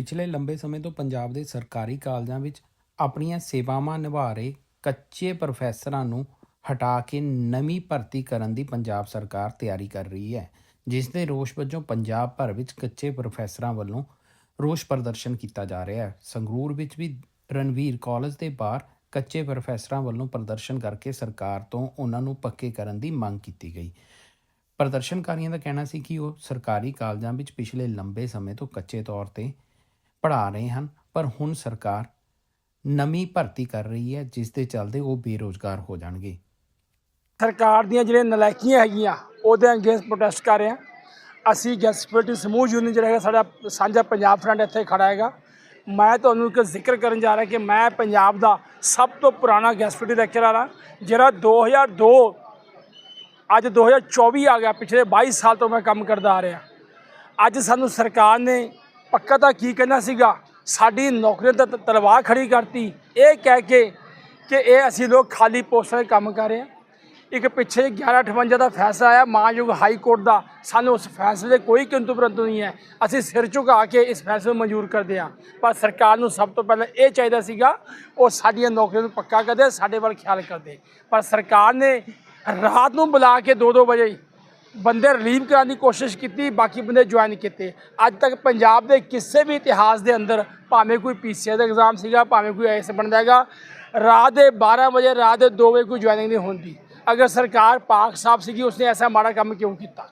ਪਿਛਲੇ ਲੰਬੇ ਸਮੇਂ ਤੋਂ ਪੰਜਾਬ ਦੇ ਸਰਕਾਰੀ ਕਾਲਜਾਂ ਵਿੱਚ ਆਪਣੀਆਂ ਸੇਵਾਵਾਂ ਨਿਭਾ ਰਹੇ ਕੱਚੇ ਪ੍ਰੋਫੈਸਰਾਂ ਨੂੰ ਹਟਾ ਕੇ ਨਵੀਂ ਭਰਤੀ ਕਰਨ ਦੀ ਪੰਜਾਬ ਸਰਕਾਰ ਤਿਆਰੀ ਕਰ ਰਹੀ ਹੈ, ਜਿਸ ਦੇ ਰੋਸ ਵਜੋਂ ਪੰਜਾਬ ਭਰ ਵਿੱਚ ਕੱਚੇ ਪ੍ਰੋਫੈਸਰਾਂ ਵੱਲੋਂ ਰੋਸ ਪ੍ਰਦਰਸ਼ਨ ਕੀਤਾ ਜਾ ਰਿਹਾ ਹੈ। ਸੰਗਰੂਰ ਵਿੱਚ ਵੀ ਰਣਵੀਰ ਕਾਲਜ ਦੇ ਬਾਹਰ ਕੱਚੇ ਪ੍ਰੋਫੈਸਰਾਂ ਵੱਲੋਂ ਪ੍ਰਦਰਸ਼ਨ ਕਰਕੇ ਸਰਕਾਰ ਤੋਂ ਉਹਨਾਂ ਨੂੰ ਪੱਕੇ ਕਰਨ ਦੀ ਮੰਗ ਕੀਤੀ ਗਈ। ਪ੍ਰਦਰਸ਼ਨਕਾਰੀਆਂ ਦਾ ਕਹਿਣਾ ਸੀ ਕਿ ਉਹ ਸਰਕਾਰੀ ਕਾਲਜਾਂ ਵਿੱਚ ਪਿਛਲੇ ਲੰਬੇ ਸਮੇਂ ਤੋਂ ਕੱਚੇ ਤੌਰ ਤੇ ਪੜ੍ਹਾ ਰਹੇ ਹਨ, ਪਰ ਹੁਣ ਸਰਕਾਰ ਨਵੀਂ ਭਰਤੀ ਕਰ ਰਹੀ ਹੈ ਜਿਸ ਦੇ ਚੱਲਦੇ ਉਹ ਬੇਰੋਜ਼ਗਾਰ ਹੋ ਜਾਣਗੇ। ਸਰਕਾਰ ਦੀਆਂ ਜਿਹੜੀਆਂ ਨਲਾਇਕੀਆਂ ਹੈਗੀਆਂ, ਉਹਦੇ ਅਗੇਂਸਟ ਪ੍ਰੋਟੈਸਟ ਕਰ ਰਹੇ ਹਾਂ। ਅਸੀਂ ਗੈਸਪਿਲਿਟੀ ਸਮੂਹ ਯੂਨੀਅਨ ਜਿਹੜਾ ਹੈਗਾ, ਸਾਡਾ ਸਾਂਝਾ ਪੰਜਾਬ ਫਰੰਟ ਇੱਥੇ ਖੜਾ ਹੈਗਾ। ਮੈਂ ਤੁਹਾਨੂੰ ਇੱਕ ਜ਼ਿਕਰ ਕਰਨ ਜਾ ਰਿਹਾ ਕਿ ਮੈਂ ਪੰਜਾਬ ਦਾ ਸਭ ਤੋਂ ਪੁਰਾਣਾ ਗੈਸਪਿਲਿਟੀ ਲੈਕਚਰਰ ਹਾਂ, ਜਿਹੜਾ 2002 ਅੱਜ 2024 ਆ ਗਿਆ, ਪਿਛਲੇ 22 ਸਾਲ ਤੋਂ ਮੈਂ ਕੰਮ ਕਰਦਾ ਆ ਰਿਹਾ। ਅੱਜ ਸਾਨੂੰ ਸਰਕਾਰ ਨੇ ਪੱਕਾ ਤਾਂ ਕੀ ਕਹਿਣਾ ਸੀਗਾ? ਸਾਡੀ ਨੌਕਰੀ ਤਾਂ ਤ- ਤਲਵਾਰ ਖੜੀ ਕਰਤੀ। ਇਹ ਕਹਿ ਕੇ ਕਿ ਇਹ ਅਸੀਂ ਲੋਕ ਖਾਲੀ ਪੋਸਟਾਂ 'ਤੇ ਕੰਮ ਕਰ ਰਹੇ ਹਾਂ। ਇੱਕ ਪਿੱਛੇ 1158 ਦਾ ਫੈਸਲਾ ਆਇਆ, ਮਾਨਯੋਗ ਹਾਈ ਕੋਰਟ ਦਾ। ਸਾਨੂੰ ਉਸ ਫੈਸਲੇ ਦੇ ਕੋਈ ਕਿੰਤੂ ਪਰੰਤੂ ਨਹੀਂ ਹੈ। ਅਸੀਂ ਸਿਰ ਝੁਕਾ ਕੇ ਇਸ ਫੈਸਲੇ ਨੂੰ ਮਨਜ਼ੂਰ ਕਰਦੇ ਹਾਂ। ਪਰ ਸਰਕਾਰ ਨੂੰ ਸਭ ਤੋਂ ਪਹਿਲਾਂ ਇਹ ਚਾਹੀਦਾ ਸੀਗਾ, ਉਹ ਸਾਡੀਆਂ ਨੌਕਰੀਆਂ ਨੂੰ ਪੱਕਾ ਕਰਦੇ, ਸਾਡੇ ਵੱਲ ਖਿਆਲ ਕਰਦੇ। ਪਰ ਸਰਕਾਰ ਨੇ ਰਾਤ ਨੂੰ ਬੁਲਾ ਕੇ 2-2 ਵਜੇ ਬੰਦੇ ਰਿਲੀਵ ਕਰਾਉਣ ਦੀ ਕੋਸ਼ਿਸ਼ ਕੀਤੀ, ਬਾਕੀ ਬੰਦੇ ਜੁਆਇਨ ਕੀਤੇ। ਅੱਜ ਤੱਕ ਪੰਜਾਬ ਦੇ ਕਿਸੇ ਵੀ ਇਤਿਹਾਸ ਦੇ ਅੰਦਰ, ਭਾਵੇਂ ਕੋਈ ਪੀਸੀਏ ਦਾ ਐਗਜ਼ਾਮ ਸੀਗਾ, ਭਾਵੇਂ ਕੋਈ ਐਸ ਬਣਦਾ ਹੈਗਾ, ਰਾਤ ਦੇ 12 ਵਜੇ, ਰਾਤ ਦੇ 2 ਵਜੇ ਕੋਈ ਜੁਆਇਨਿੰਗ ਨਹੀਂ ਹੁੰਦੀ। ਅਗਰ ਸਰਕਾਰ ਪਾਕ ਸਾਹਿਬ ਸੀਗੀ, ਉਸਨੇ ਐਸਾ ਮਾੜਾ ਕੰਮ ਕਿਉਂ ਕੀਤਾ?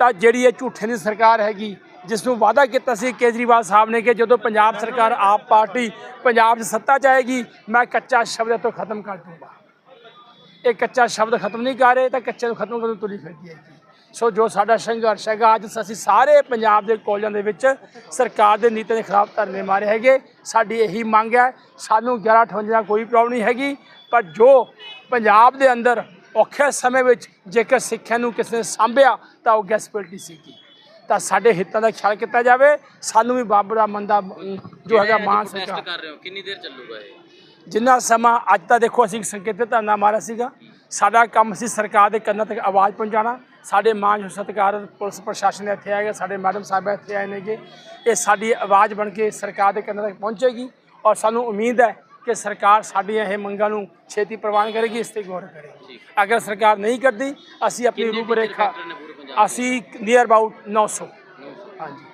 ਤਾਂ ਜਿਹੜੀ ਇਹ ਝੂਠੇ ਦੀ ਸਰਕਾਰ ਹੈਗੀ, ਜਿਸ ਨੂੰ ਵਾਅਦਾ ਕੀਤਾ ਸੀ ਕੇਜਰੀਵਾਲ ਸਾਹਿਬ ਨੇ ਕਿ ਜਦੋਂ ਪੰਜਾਬ ਸਰਕਾਰ ਆਪ ਪਾਰਟੀ ਪੰਜਾਬ 'ਚ ਸੱਤਾ 'ਚ ਆਏਗੀ, ਮੈਂ ਕੱਚਾ ਸ਼ਬਦ ਤੋਂ ਖਤਮ ਕਰ ਦੂੰਗਾ। ਇਹ ਕੱਚਾ ਸ਼ਬਦ ਖਤਮ ਨਹੀਂ ਕਰ ਰਹੇ ਤਾਂ ਕੱਚੇ ਨੂੰ ਖਤਮ ਕਰਨ ਤੁਲੀ ਫਿਰਦੀ ਹੈ ਸੋ ਜੋ ਸਾਡਾ ਸੰਘਰਸ਼ ਹੈਗਾ ਅੱਜ ਅਸੀਂ ਸਾਰੇ ਪੰਜਾਬ ਦੇ ਕਾਲਜਾਂ ਦੇ ਵਿੱਚ ਸਰਕਾਰ ਦੇ ਨੀਤੀ ਦੇ ਖਿਲਾਫ ਧਰਨੇ ਮਾਰੇ ਹੈਗੇ। ਸਾਡੀ ਇਹੀ ਮੰਗ ਹੈ ਸਾਨੂੰ 1158 ਦਾ ਕੋਈ ਪ੍ਰੋਬਲਮ ਨਹੀਂ ਹੈਗੀ। ਪਰ ਜੋ ਪੰਜਾਬ ਦੇ ਅੰਦਰ ਔਖੇ ਸਮੇਂ ਵਿੱਚ ਜੇਕਰ ਸਿੱਖਿਆ ਨੂੰ ਕਿਸੇ ਨੇ ਸਾਂਭਿਆ ਤਾਂ ਉਹ ਗੈਸਪਿਲਿਟੀ ਸੀਗੀ। ਤਾਂ ਸਾਡੇ ਹਿੱਤਾਂ ਦਾ ਖਿਆਲ ਕੀਤਾ ਜਾਵੇ। ਸਾਨੂੰ ਵੀ ਬਾਬਰ ਦਾ ਮੰਦਾ ਜੋ ਹੈਗਾ ਮਾਨ ਸਰਕਾਰ ਕਰ ਰਹੇ ਹੋ ਕਿੰਨੀ ਦੇਰ ਚੱਲੂਗਾ ਇਹ? ਜਿੰਨਾ ਸਮਾਂ ਅੱਜ ਤਾਂ ਦੇਖੋ ਅਸੀਂ ਸੰਕੇਤਿਤ ਧਰਨਾ ਮਾਰਿਆ ਸੀਗਾ ਸਾਡਾ ਕੰਮ ਸੀ ਸਰਕਾਰ ਦੇ ਕੰਨਾਂ ਤੱਕ ਆਵਾਜ਼ ਪਹੁੰਚਾਉਣਾ। ਸਾਡੇ ਮਾਨ ਸਤਿਕਾਰ ਪੁਲਿਸ ਪ੍ਰਸ਼ਾਸਨ ਇੱਥੇ ਆਏਗਾ ਸਾਡੇ ਮੈਡਮ ਸਾਹਿਬ ਇੱਥੇ ਆਏ ਨੇਗੇ। ਇਹ ਸਾਡੀ ਆਵਾਜ਼ ਬਣ ਕੇ ਸਰਕਾਰ ਦੇ ਕੰਨਾਂ ਤੱਕ ਪਹੁੰਚੇਗੀ ਔਰ ਸਾਨੂੰ ਉਮੀਦ ਹੈ ਕਿ ਸਰਕਾਰ ਸਾਡੀਆਂ ਇਹ ਮੰਗਾਂ ਨੂੰ ਛੇਤੀ ਪ੍ਰਵਾਨ ਕਰੇਗੀ ਇਸ ਤੇ ਗੌਰ ਕਰੇਗੀ। ਅਗਰ ਸਰਕਾਰ ਨਹੀਂ ਕਰਦੀ ਅਸੀਂ ਆਪਣੀ ਰੂਪ ਰੇਖਾ ਅਸੀਂ ਨੀਅਰ ਅਬਾਊਟ 900 ਹਾਂਜੀ।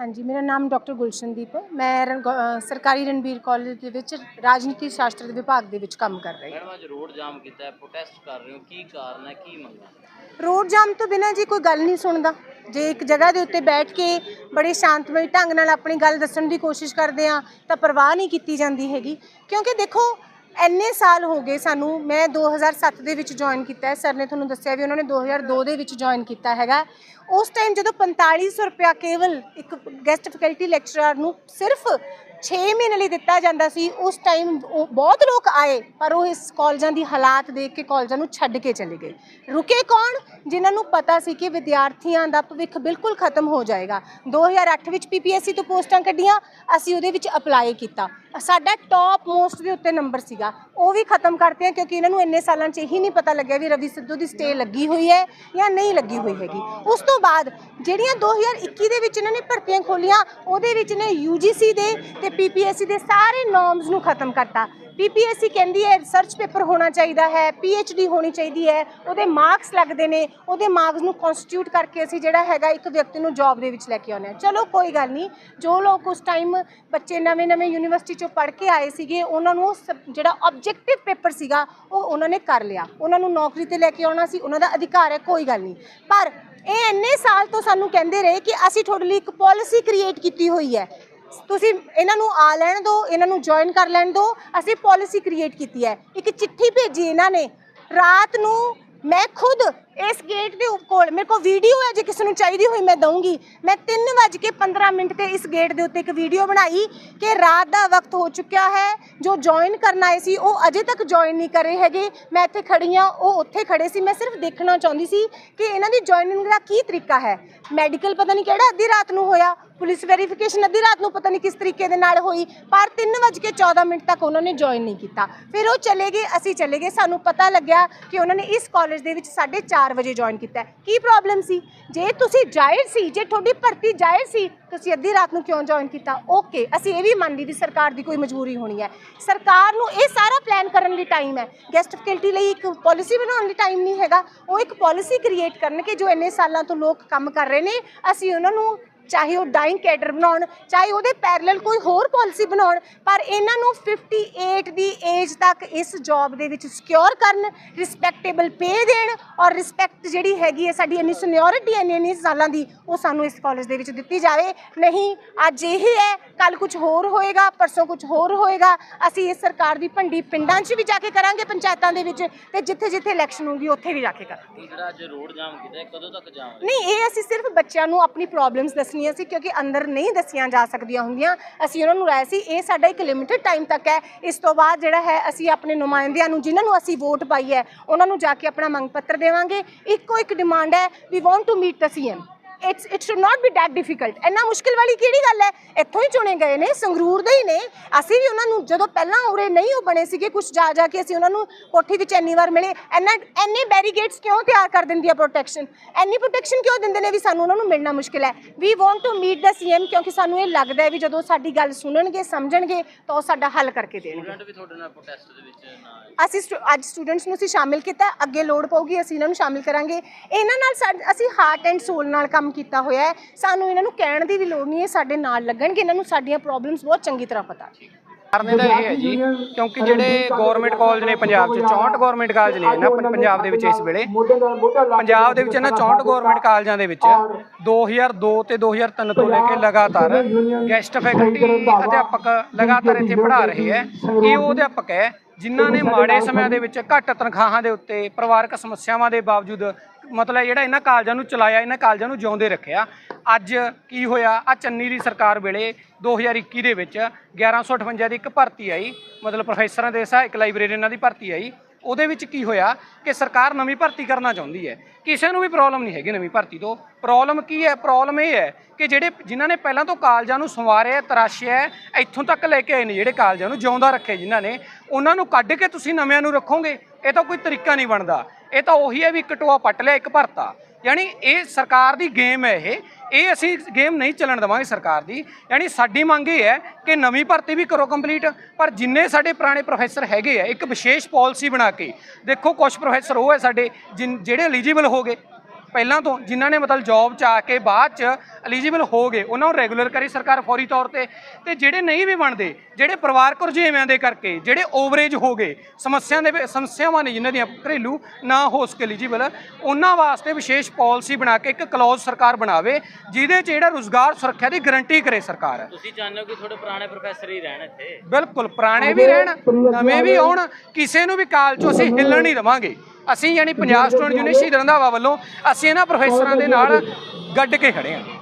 ਹਾਂਜੀ ਮੇਰਾ ਨਾਮ ਡਾਕਟਰ ਗੁਲਸ਼ਨਦੀਪ ਹੈ। ਮੈਂ ਰਣ- ਸਰਕਾਰੀ ਰਣਬੀਰ ਕਾਲਜ ਦੇ ਵਿੱਚ ਰਾਜਨੀਤੀ ਸ਼ਾਸਤਰ ਦੇ ਵਿਭਾਗ ਦੇ ਵਿੱਚ ਕੰਮ ਕਰ ਰਹੀ ਹਾਂ। ਮੈਡਮ ਅੱਜ ਰੋਡ ਜਾਮ ਕੀਤਾ ਹੈ ਪ੍ਰੋਟੈਸਟ ਕਰ ਰਹੇ ਹੋ ਕੀ ਕਾਰਨ ਹੈ ਕੀ ਮੰਗਾਂ ਰੋਡ ਜਾਮ ਤੋਂ ਬਿਨਾਂ ਜੀ ਕੋਈ ਗੱਲ ਨਹੀਂ ਸੁਣਦਾ। ਜੇ ਇੱਕ ਜਗ੍ਹਾ ਦੇ ਉੱਤੇ ਬੈਠ ਕੇ ਬੜੇ ਸ਼ਾਂਤਮਈ ਢੰਗ ਨਾਲ ਆਪਣੀ ਗੱਲ ਦੱਸਣ ਦੀ ਕੋਸ਼ਿਸ਼ ਕਰਦੇ ਆ ਤਾਂ ਪਰਵਾਹ ਨਹੀਂ ਕੀਤੀ ਜਾਂਦੀ ਹੈਗੀ। ਕਿਉਂਕਿ ਦੇਖੋ ਇੰਨੇ ਸਾਲ ਹੋ ਗਏ ਸਾਨੂੰ, ਮੈਂ 2007 ਦੇ ਵਿੱਚ ਜੁਆਇਨ ਕੀਤਾ ਹੈ। ਸਰ ਨੇ ਤੁਹਾਨੂੰ ਦੱਸਿਆ ਵੀ ਉਹਨਾਂ ਨੇ 2002 ਦੇ ਵਿੱਚ ਜੁਆਇਨ ਕੀਤਾ ਹੈਗਾ। ਉਸ ਟਾਈਮ ਜਦੋਂ 4500 ਰੁਪਿਆ ਕੇਵਲ ਇੱਕ ਗੈਸਟ ਫੈਕਲਟੀ ਲੈਕਚਰਰ ਨੂੰ ਸਿਰਫ 6 ਮਹੀਨੇ ਲਈ ਦਿੱਤਾ ਜਾਂਦਾ ਸੀ, ਉਸ ਟਾਈਮ ਬਹੁਤ ਲੋਕ ਆਏ, ਪਰ ਉਹ ਇਸ ਕਾਲਜਾਂ ਦੀ ਹਾਲਾਤ ਦੇਖ ਕੇ ਕਾਲਜਾਂ ਨੂੰ ਛੱਡ ਕੇ ਚਲੇ ਗਏ। ਰੁਕੇ ਕੌਣ? ਜਿਨ੍ਹਾਂ ਨੂੰ ਪਤਾ ਸੀ ਕਿ ਵਿਦਿਆਰਥੀਆਂ ਦਾ ਭਵਿੱਖ ਬਿਲਕੁਲ ਖਤਮ ਹੋ ਜਾਏਗਾ। 2008 ਵਿੱਚ ਪੀਪੀਐਸਸੀ ਤੋਂ ਪੋਸਟਾਂ ਕੱਢੀਆਂ, ਅਸੀਂ ਉਹਦੇ ਵਿੱਚ ਅਪਲਾਈ ਕੀਤਾ। ਸਾਡਾ ਟੌਪ ਮੋਸਟ ਦੇ ਉੱਤੇ ਨੰਬਰ ਸੀਗਾ। ਉਹ ਵੀ ਖਤਮ ਕਰਤੇ ਆ ਕਿਉਂਕਿ ਇਹਨਾਂ ਨੂੰ ਇੰਨੇ ਸਾਲਾਂ 'ਚ ਇਹੀ ਨਹੀਂ ਪਤਾ ਲੱਗਿਆ ਵੀ ਰਵੀ ਸਿੱਧੂ ਦੀ ਸਟੇ ਲੱਗੀ ਹੋਈ ਹੈ ਜਾਂ ਨਹੀਂ ਲੱਗੀ ਹੋਈ ਹੈਗੀ। ਉਸ ਤੋਂ ਬਾਅਦ ਜਿਹੜੀਆਂ 2021 ਦੇ ਵਿੱਚ ਇਹਨਾਂ ਨੇ ਭਰਤੀਆਂ ਖੋਲੀਆਂ, ਉਹਦੇ ਵਿੱਚ ਨੇ ਯੂਜੀਸੀ ਦੇ ਤੇ ਪੀਪੀਐਸਸੀ ਦੇ ਸਾਰੇ ਨੋਰਮਸ ਨੂੰ ਖਤਮ ਕਰਤਾ। ਪੀਪੀਐਸਸੀ ਕਹਿੰਦੀ ਹੈ ਰਿਸਰਚ ਪੇਪਰ ਹੋਣਾ ਚਾਹੀਦਾ ਹੈ ਪੀਐਚਡੀ ਹੋਣੀ ਚਾਹੀਦੀ ਹੈ, ਉਹਦੇ ਮਾਰਕਸ ਲੱਗਦੇ ਨੇ, ਉਹਦੇ ਮਾਰਕਸ ਨੂੰ ਕਨਸਟੀਟਿਊਟ ਕਰਕੇ ਅਸੀਂ ਜਿਹੜਾ ਹੈਗਾ ਇੱਕ ਵਿਅਕਤੀ ਨੂੰ ਜੌਬ ਦੇ ਵਿੱਚ ਲੈ ਕੇ ਆਉਂਦੇ ਹਾਂ। ਚਲੋ, ਕੋਈ ਗੱਲ ਨਹੀਂ, ਜੋ ਲੋਕ ਉਸ ਟਾਈਮ ਬੱਚੇ ਨਵੇਂ ਨਵੇਂ ਯੂਨੀਵਰਸਿਟੀ ਚੋਂ ਪੜ੍ਹ ਕੇ ਆਏ ਸੀਗੇ, ਉਹਨਾਂ ਨੂੰ ਸਬ- ਜਿਹੜਾ ਆਬਜੈਕਟਿਵ ਪੇਪਰ ਸੀਗਾ, ਉਹ ਉਹਨਾਂ ਨੇ ਕਰ ਲਿਆ। ਉਹਨਾਂ ਨੂੰ ਨੌਕਰੀ ਤੇ ਲੈ ਕੇ ਆਉਣਾ ਸੀ, ਉਹਨਾਂ ਦਾ ਅਧਿਕਾਰ ਹੈ, ਕੋਈ ਗੱਲ ਨਹੀਂ। ਪਰ ਇਹ ਇੰਨੇ ਸਾਲ ਤੋਂ ਸਾਨੂੰ ਕਹਿੰਦੇ ਰਹੇ ਕਿ ਅਸੀਂ ਤੁਹਾਡੇ ਲਈ ਇੱਕ ਪਾਲਿਸੀ ਕ੍ਰੀਏਟ ਕੀਤੀ ਹੋਈ ਹੈ। ਤੁਸੀਂ ਇਹਨਾਂ ਨੂੰ ਆ ਲੈਣ ਦਿਓ ਇਹਨਾਂ ਨੂੰ ਜੁਆਇਨ ਕਰ ਲੈਣ ਦਿਓ ਅਸੀਂ ਪਾਲਿਸੀ ਕ੍ਰੀਏਟ ਕੀਤੀ ਹੈ। ਇੱਕ ਚਿੱਠੀ ਭੇਜੀ ਇਹਨਾਂ ਨੇ। ਰਾਤ ਨੂੰ ਮੈਂ ਖੁਦ ਇਸ ਗੇਟ ਦੇ ਉਪ- ਕੋਲ ਮੇਰੇ ਕੋਲ ਵੀਡੀਓ ਹੈ, ਜੇ ਕਿਸੇ ਨੂੰ ਚਾਹੀਦੀ ਹੋਈ ਮੈਂ ਦਊਂਗੀ। ਮੈਂ 3:15 ਮਿੰਟ ਤੇ ਇਸ ਗੇਟ ਦੇ ਉੱਤੇ ਇੱਕ ਵੀਡੀਓ ਬਣਾਈ ਕਿ ਰਾਤ ਦਾ ਵਕਤ ਹੋ ਚੁੱਕਿਆ ਹੈ। ਜੋ ਜੁਆਇਨ ਕਰਨ ਆਏ ਸੀ, ਉਹ ਅਜੇ ਤੱਕ ਜੁਆਇਨ ਨਹੀਂ ਕਰੇ ਹੈਗੇ। ਮੈਂ ਇੱਥੇ ਖੜੀ ਹਾਂ, ਉਹ ਉੱਥੇ ਖੜੇ ਸੀ। ਮੈਂ ਸਿਰਫ ਦੇਖਣਾ ਚਾਹੁੰਦੀ ਸੀ ਕਿ ਇਹਨਾਂ ਦੀ ਜੁਆਇਨਿੰਗ ਦਾ ਕੀ ਤਰੀਕਾ ਹੈ। ਮੈਡੀਕਲ ਪਤਾ ਨਹੀਂ ਕਿਹੜਾ ਅੱਧੀ ਰਾਤ ਨੂੰ ਹੋਇਆ, ਪੁਲਿਸ ਵੈਰੀਫਿਕੇਸ਼ਨ ਅੱਧੀ ਰਾਤ ਨੂੰ ਪਤਾ ਨਹੀਂ ਕਿਸ ਤਰੀਕੇ ਦੇ ਨਾਲ ਹੋਈ, ਪਰ 3:14 ਮਿੰਟ ਤੱਕ ਉਹਨਾਂ ਨੇ ਜੁਆਇਨ ਨਹੀਂ ਕੀਤਾ। ਫਿਰ ਉਹ ਚਲੇ ਗਏ, ਅਸੀਂ ਚਲੇ ਗਏ। ਸਾਨੂੰ ਪਤਾ ਲੱਗਿਆ ਕਿ ਉਹਨਾਂ ਨੇ ਇਸ ਕਾਲਜ ਦੇ ਵਿੱਚ 4.5 4 ਵਜੇ ਜੁਆਇਨ ਕੀਤਾ ਕੀ ਪ੍ਰੋਬਲਮ ਸੀ? ਜੇ ਤੁਸੀਂ ਜਾਇਜ਼ ਸੀ, ਜੇ ਤੁਹਾਡੀ ਭਰਤੀ ਜਾਇਜ਼ ਸੀ, ਤੁਸੀਂ ਅੱਧੀ ਰਾਤ ਨੂੰ ਕਿਉਂ ਜੁਆਇਨ ਕੀਤਾ? ਓਕੇ ਅਸੀਂ ਇਹ ਵੀ ਮੰਨ ਲਈ ਵੀ ਸਰਕਾਰ ਦੀ ਕੋਈ ਮਜਬੂਰੀ ਹੋਣੀ ਹੈ। ਸਰਕਾਰ ਨੂੰ ਇਹ ਸਾਰਾ ਪਲਾਨ ਕਰਨ ਲਈ ਟਾਈਮ ਹੈ। ਗੈਸਟ ਫੈਕਲਟੀ ਲਈ ਇੱਕ ਪਾਲਿਸੀ ਬਣਾਉਣ ਲਈ ਟਾਈਮ ਨਹੀਂ ਹੈਗਾ। ਉਹ ਇੱਕ ਪਾਲਿਸੀ ਕ੍ਰੀਏਟ ਕਰਨ ਕਿ ਜੋ ਇੰਨੇ ਸਾਲਾਂ ਤੋਂ ਲੋਕ ਕੰਮ ਕਰ ਰਹੇ ਨੇ। ਅਸੀਂ ਉਹਨਾਂ ਨੂੰ ਚਾਹੇ ਉਹ ਡਾਈਂਗ ਕੈਡਰ ਬਣਾਉਣ ਚਾਹੇ ਉਹਦੇ ਪੈਰਲਲ ਕੋਈ ਹੋਰ ਪਾਲਿਸੀ ਬਣਾਉਣ ਪਰ ਇਹਨਾਂ ਨੂੰ 58 ਦੀ ਏਜ ਤੱਕ ਇਸ ਜੌਬ ਦੇ ਵਿੱਚ ਸਿਕਿਉਰ ਕਰਨ ਰਿਸਪੈਕਟੇਬਲ ਪੇ ਦੇਣ ਔਰ ਰਿਸਪੈਕਟ ਜਿਹੜੀ ਹੈਗੀ ਹੈ ਸਾਡੀ ਇੰਨੀ ਸੀਨੀਅਰਿਟੀ ਇੰਨੀ ਇੰਨੀ ਸਾਲਾਂ ਦੀ ਉਹ ਸਾਨੂੰ ਇਸ ਕਾਲਜ ਦੇ ਵਿੱਚ ਦਿੱਤੀ ਜਾਵੇ। ਨਹੀਂ ਅੱਜ ਇਹ ਹੈ ਕੱਲ ਕੁਝ ਹੋਰ ਹੋਏਗਾ ਪਰਸੋਂ ਕੁਝ ਹੋਰ ਹੋਏਗਾ ਅਸੀਂ ਇਸ ਸਰਕਾਰ ਦੀ ਭੰਡੀ ਪਿੰਡਾਂ 'ਚ ਵੀ ਜਾ ਕੇ ਕਰਾਂਗੇ ਪੰਚਾਇਤਾਂ ਦੇ ਵਿੱਚ ਤੇ ਜਿੱਥੇ ਜਿੱਥੇ ਇਲੈਕਸ਼ਨ ਹੋਊਗੀ ਉੱਥੇ ਵੀ ਜਾ ਕੇ ਕਰਾਂਗੇ। ਜਿਹੜਾ ਅੱਜ ਰੋਡ ਜਾਮ ਕੀਤਾ ਕਦੋਂ ਤੱਕ ਜਾਮ ਨਹੀਂ ਇਹ ਅਸੀਂ ਸਿਰਫ ਬੱਚਿਆਂ ਨੂੰ ਆਪਣੀ ਪ੍ਰੋਬਲਮਸ ਦੱਸਣੀਆਂ ਸੀ ਕਿਉਂਕਿ ਅੰਦਰ ਨਹੀਂ ਦੱਸੀਆਂ ਜਾ ਸਕਦੀਆਂ ਹੁੰਦੀਆਂ। ਅਸੀਂ ਉਹਨਾਂ ਨੂੰ ਰਾਏ ਸੀ, ਇਹ ਸਾਡਾ ਇੱਕ ਲਿਮਿਟਿਡ ਟਾਈਮ ਤੱਕ ਹੈ। ਇਸ ਤੋਂ ਬਾਅਦ ਜਿਹੜਾ ਹੈ, ਅਸੀਂ ਆਪਣੇ ਨੁਮਾਇੰਦਿਆਂ ਨੂੰ, ਜਿਨ੍ਹਾਂ ਨੂੰ ਅਸੀਂ ਵੋਟ ਪਾਈ ਹੈ, ਉਹਨਾਂ ਨੂੰ ਜਾ ਕੇ ਆਪਣਾ ਮੰਗ ਪੱਤਰ ਦੇਵਾਂਗੇ। ਇੱਕੋ ਇੱਕ ਡਿਮਾਂਡ ਹੈ we want to meet the CM it's it should not be that difficult ਇੰਨਾ ਮੁਸ਼ਕਿਲ ਵਾਲੀ ਕਿਹੜੀ ਗੱਲ ਹੈ? ਇੱਥੋਂ ਹੀ ਚੁਣੇ ਗਏ ਨੇ ਸੰਗਰੂਰ ਦੇ ਹੀ ਨੇ। ਅਸੀਂ ਵੀ ਉਹਨਾਂ ਨੂੰ ਜਦੋਂ ਪਹਿਲਾਂ ਉਰੇ ਨਹੀਂ ਉਹ ਬਣੇ ਸੀਗੇ ਕੁਝ ਜਾ ਜਾ ਕੇ ਅਸੀਂ ਉਹਨਾਂ ਨੂੰ ਕੋਠੀ ਵਿੱਚ ਇੰਨੀ ਵਾਰ ਮਿਲੇ। ਇੰਨਾ ਇੰਨੇ ਬੈਰੀਗੇਡਸ ਕਿਉਂ ਤਿਆਰ ਕਰ ਦਿੰਦੀ ਆ ਪ੍ਰੋਟੈਕਸ਼ਨ ਇੰਨੀ ਪ੍ਰੋਟੈਕਸ਼ਨ ਕਿਉਂ ਦਿੰਦੇ ਨੇ ਵੀ ਸਾਨੂੰ ਉਹਨਾਂ ਨੂੰ ਮਿਲਣਾ ਮੁਸ਼ਕਿਲ ਹੈ? We want to meet the CM ਕਿਉਂਕਿ ਸਾਨੂੰ ਇਹ ਲੱਗਦਾ ਹੈ ਵੀ ਜਦੋਂ ਸਾਡੀ ਗੱਲ ਸੁਣਨਗੇ ਸਮਝਣਗੇ ਤਾਂ ਉਹ ਸਾਡਾ ਹੱਲ ਕਰਕੇ ਦੇਣਗੇ। ਸਟੂਡੈਂਟ ਵੀ ਤੁਹਾਡੇ ਨਾਲ ਪ੍ਰੋਟੈਸਟ ਦੇ ਵਿੱਚ ਨਾ ਆਏ। ਅਸੀਂ ਅੱਜ ਸਟੂਡੈਂਟਸ ਨੂੰ ਅਸੀਂ ਸ਼ਾਮਿਲ ਕੀਤਾ। ਹੈ, ਅੱਗੇ ਲੋੜ ਪਊਗੀ ਅਸੀਂ ਇਹਨਾਂ ਨੂੰ ਸ਼ਾਮਿਲ ਕਰਾਂਗੇ। ਇਹਨਾਂ ਨਾਲ ਅਸੀਂ ਹਾਰਟ ਐਂਡ ਸੋਲ ਨਾਲ ਕੰਮ ਕੀਤਾ ਹੋਇਆ ਹੈ। ਸਾਨੂੰ ਇਹਨਾਂ ਨੂੰ ਕਹਿਣ ਦੀ ਵੀ ਲੋੜ ਨਹੀਂ ਹੈ, ਸਾਡੇ ਨਾਲ ਲੱਗਣਗੇ। ਇਹਨਾਂ ਨੂੰ ਸਾਡੀਆਂ ਪ੍ਰੋਬਲਮਸ ਬਹੁਤ ਚੰਗੀ ਤਰ੍ਹਾਂ ਪਤਾ। ਕਾਰਨ ਇਹਦਾ ਇਹ ਹੈ ਜੀ, ਕਿਉਂਕਿ ਜਿਹੜੇ ਗਵਰਨਮੈਂਟ ਕਾਲਜ ਨੇ ਪੰਜਾਬ 'ਚ 64 ਗਵਰਨਮੈਂਟ ਕਾਲਜ ਨੇ ਨਾ ਪੰਜਾਬ ਦੇ ਵਿੱਚ ਇਸ ਵੇਲੇ। ਪੰਜਾਬ ਦੇ ਵਿੱਚ ਇਹਨਾਂ 64 ਗਵਰਨਮੈਂਟ ਕਾਲਜਾਂ ਦੇ ਵਿੱਚ 2002 ਤੇ 2003 ਤੋਂ ਲੈ ਕੇ ਲਗਾਤਾਰ ਗੈਸਟ ਫੈਕਲਟੀ ਅਧਿਆਪਕ ਲਗਾਤਾਰ ਇੱਥੇ ਪੜ੍ਹਾ ਰਹੇ ਹੈ। ਇਹ ਉਹ ਅਧਿਆਪਕ ਹੈ ਜਿਨ੍ਹਾਂ ਨੇ ਮਾੜੇ ਸਮਿਆਂ ਦੇ ਵਿੱਚ ਘੱਟ ਤਨਖਾਹਾਂ ਦੇ ਉੱਤੇ ਪਰਿਵਾਰਕ ਸਮੱਸਿਆਵਾਂ ਦੇ ਬਾਵਜੂਦ ਮਤਲਬ ਜਿਹੜਾ ਇਹਨਾਂ ਕਾਲਜਾਂ ਨੂੰ ਚਲਾਇਆ ਇਹਨਾਂ ਕਾਲਜਾਂ ਨੂੰ ਜਿਉਂਦੇ ਰੱਖਿਆ। ਅੱਜ ਕੀ ਹੋਇਆ? ਆ ਚੰਨੀ ਦੀ ਸਰਕਾਰ ਵੇਲੇ 2021 ਦੇ ਵਿੱਚ 1158 ਦੀ ਇੱਕ ਭਰਤੀ ਆਈ। ਮਤਲਬ ਪ੍ਰੋਫੈਸਰਾਂ ਦੇ ਸਹਾਇਕ ਲਾਇਬ੍ਰੇਰੀਅਨਾਂ ਦੀ ਭਰਤੀ ਆਈ। ਉਹਦੇ ਵਿੱਚ ਕੀ ਹੋਇਆ ਕਿ ਸਰਕਾਰ ਨਵੀਂ ਭਰਤੀ ਕਰਨਾ ਚਾਹੁੰਦੀ ਹੈ। ਕਿਸੇ ਨੂੰ ਵੀ ਪ੍ਰੋਬਲਮ ਨਹੀਂ ਹੈਗੀ ਨਵੀਂ ਭਰਤੀ ਤੋਂ। ਪ੍ਰੋਬਲਮ ਕੀ ਹੈ? ਪ੍ਰੋਬਲਮ ਇਹ ਹੈ ਕਿ ਜਿਹੜੇ ਜਿਨ੍ਹਾਂ ਨੇ ਪਹਿਲਾਂ ਤੋਂ ਕਾਲਜਾਂ ਨੂੰ ਸੰਵਾਰਿਆ, ਤਰਾਸ਼ਿਆ, ਇੱਥੋਂ ਤੱਕ ਲੈ ਕੇ ਆਏ ਨੇ ਜਿਹੜੇ ਕਾਲਜਾਂ ਨੂੰ, ਜਿਉਂਦਾ ਰੱਖੇ ਜਿਨ੍ਹਾਂ ਨੇ, ਉਹਨਾਂ ਨੂੰ ਕੱਢ ਕੇ ਤੁਸੀਂ ਨਵਿਆਂ ਨੂੰ ਰੱਖੋਗੇ। ਇਹ ਤਾਂ ਕੋਈ ਤਰੀਕਾ ਨਹੀਂ ਬਣਦਾ। ਇਹ ਤਾਂ ਉਹੀ ਹੈ ਵੀ ਇੱਕ ਟੋਆ ਪੱਟ ਲਿਆ, ਇੱਕ ਭਰਤਾ। ਯਾਨੀ ਇਹ ਸਰਕਾਰ ਦੀ ਗੇਮ ਹੈ ਇਹ। ਇਹ ਅਸੀਂ ਗੇਮ ਨਹੀਂ ਚੱਲਣ ਦੇਵਾਂਗੇ ਸਰਕਾਰ ਦੀ। ਯਾਨੀ ਸਾਡੀ ਮੰਗ ਇਹ ਹੈ ਕਿ ਨਵੀਂ ਭਰਤੀ ਵੀ ਕਰੋ ਕੰਪਲੀਟ ਪਰ ਜਿੰਨੇ ਸਾਡੇ ਪੁਰਾਣੇ ਪ੍ਰੋਫੈਸਰ ਹੈਗੇ ਆ, ਇੱਕ ਵਿਸ਼ੇਸ਼ ਪਾਲਿਸੀ ਬਣਾ ਕੇ। ਦੇਖੋ ਕੁਝ ਪ੍ਰੋਫੈਸਰ ਉਹ ਹੈ ਸਾਡੇ, ਜਿਨ- ਜਿਹੜੇ ਐਲੀਜੀਬਲ ਹੋ ਗਏ। ਪਹਿਲਾਂ ਤੋਂ ਜਿਨ੍ਹਾਂ ਨੇ ਮਤਲਬ ਜੌਬ ਚ ਆ ਕੇ ਬਾਅਦ ਚ ਐਲੀਜੀਬਲ ਹੋ ਗਏ ਉਹਨਾਂ ਨੂੰ ਰੈਗੂਲਰ ਕਰੀ ਸਰਕਾਰ ਫੌਰੀ ਤੌਰ ਤੇ। ਤੇ ਜਿਹੜੇ ਨਹੀਂ ਵੀ ਬਣਦੇ ਜਿਹੜੇ ਪਰਿਵਾਰਕ ਰੁਝੇਵਿਆਂ ਦੇ ਕਰਕੇ ਜਿਹੜੇ ਓਵਰੇਜ ਹੋ ਗਏ ਸਮੱਸਿਆ ਦੇ ਸਮੱਸਿਆਵਾਂ ਨੇ ਜਿਨ੍ਹਾਂ ਦੀਆਂ ਘਰੇਲੂ ਨਾ ਹੋ ਸਕੇ ਐਲੀਜੀਬਲ ਉਹਨਾਂ ਵਾਸਤੇ ਵਿਸ਼ੇਸ਼ ਪਾਲਿਸੀ ਬਣਾ ਕੇ ਇੱਕ ਕਲੌਜ਼ ਸਰਕਾਰ ਬਣਾਵੇ ਜਿਹਦੇ ਚ ਜਿਹੜਾ ਰੁਜ਼ਗਾਰ ਸੁਰੱਖਿਆ ਦੀ ਗਾਰੰਟੀ ਕਰੇ ਸਰਕਾਰ। ਤੁਸੀਂ ਚਾਹੁੰਦੇ ਹੋ ਕਿ ਤੁਹਾਡੇ ਪੁਰਾਣੇ ਪ੍ਰੋਫੈਸਰ ਹੀ ਰਹਿਣ ਇੱਥੇ? ਬਿਲਕੁਲ ਪੁਰਾਣੇ ਵੀ ਰਹਿਣ ਨਵੇਂ ਵੀ ਆਉਣ ਕਿਸੇ ਨੂੰ ਵੀ ਕਾਲ ਚੋਂ ਅਸੀਂ ਹਿੱਲਣ ਨਹੀਂ ਦੇਵਾਂਗੇ। ਅਸੀਂ ਯਾਨੀ ਪੰਜਾਬ ਸਟੂਡੈਂਟ ਯੂਨੀਅਨ ਸ਼ਹੀਦ ਰੰਧਾਵਾ ਵੱਲੋਂ ਅਸੀਂ ਇਹਨਾਂ ਪ੍ਰੋਫੈਸਰਾਂ ਦੇ ਨਾਲ ਗੱਡ ਕੇ ਖੜੇ ਹਾਂ।